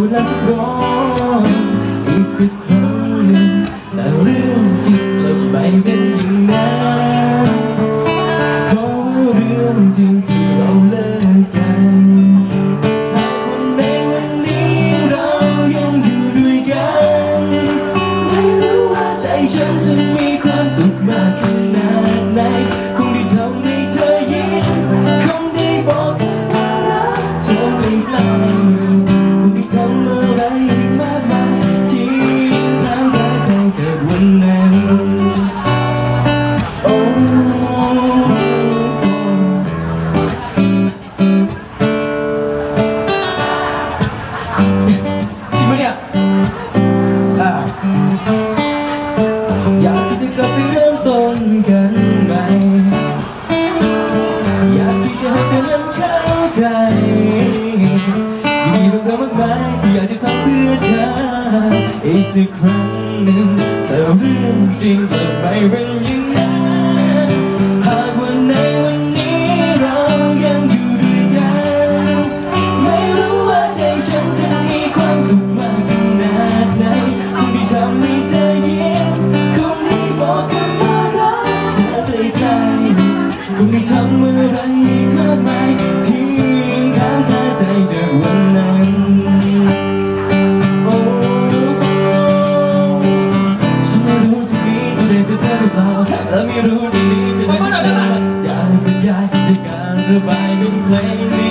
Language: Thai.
เวลาที่ร้ออีกสักครั้งหนึ่งแต่เรื่องจริงกลับไปเป็นอย่างนั้นเพราะเรื่องจริงคือเราเลิกกันหากวันในวันนี้เรายังอยู่ด้วยกัน ไม่รู้ว่าใจฉันจะมีความสุขมากขน เนี่ยอ่าอยากที่จะกลับไปเริ่มต้นกันใหม่ อยากที่จะให้เธอนั้นเข้าใจมีเรื่องราวมากมายที่อยากจะทำเพื่อเธออีกสักครั้งหนึ่งแต่เรื่องจริงกลับไม่เป็นอย่ง ได้อเปล่าและไม่รู้จะดีจะไม่ได้อยากบรรยายด้การระบายเนเพลงนี้